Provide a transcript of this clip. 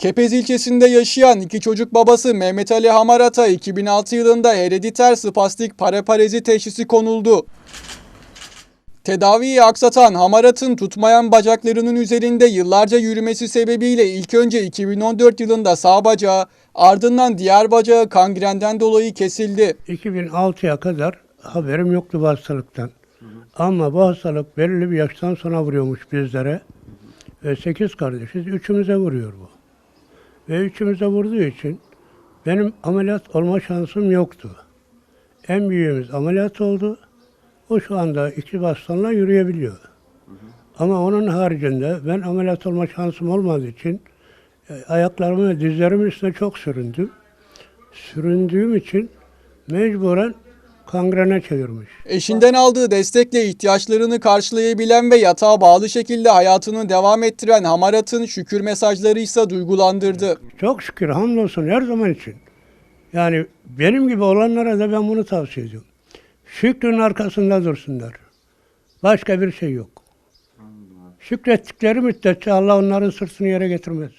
Kepez ilçesinde yaşayan iki çocuk babası Mehmet Ali Hamarat'a 2006 yılında herediter spastik paraparezi teşhisi konuldu. Tedaviyi aksatan Hamarat'ın tutmayan bacaklarının üzerinde yıllarca yürümesi sebebiyle ilk önce 2014 yılında sağ bacağı ardından diğer bacağı kangrenden dolayı kesildi. 2006'ya kadar haberim yoktu bu hastalıktan. Ama bu hastalık belirli bir yaştan sonra vuruyormuş bizlere. Ve 8 kardeşiz, üçümüze vuruyor bu. Ve üçümüze vurduğu için benim ameliyat olma şansım yoktu. En büyüğümüz ameliyat oldu. O şu anda iki bastonla yürüyebiliyor. Ama onun haricinde ben ameliyat olma şansım olmadığı için e, ayaklarımı ve dizlerimin üstüne çok süründüm. Süründüğüm için mecburen kangrene çevirmiş. Eşinden aldığı destekle ihtiyaçlarını karşılayabilen ve yatağa bağlı şekilde hayatını devam ettiren Hamarat'ın şükür mesajları ise duygulandırdı. Çok şükür hamdolsun her zaman için. Yani benim gibi olanlara da ben bunu tavsiye ediyorum. Şükrün arkasında dursunlar. Başka bir şey yok. Şükrettikleri müddetçe Allah onların sırtını yere getirmez.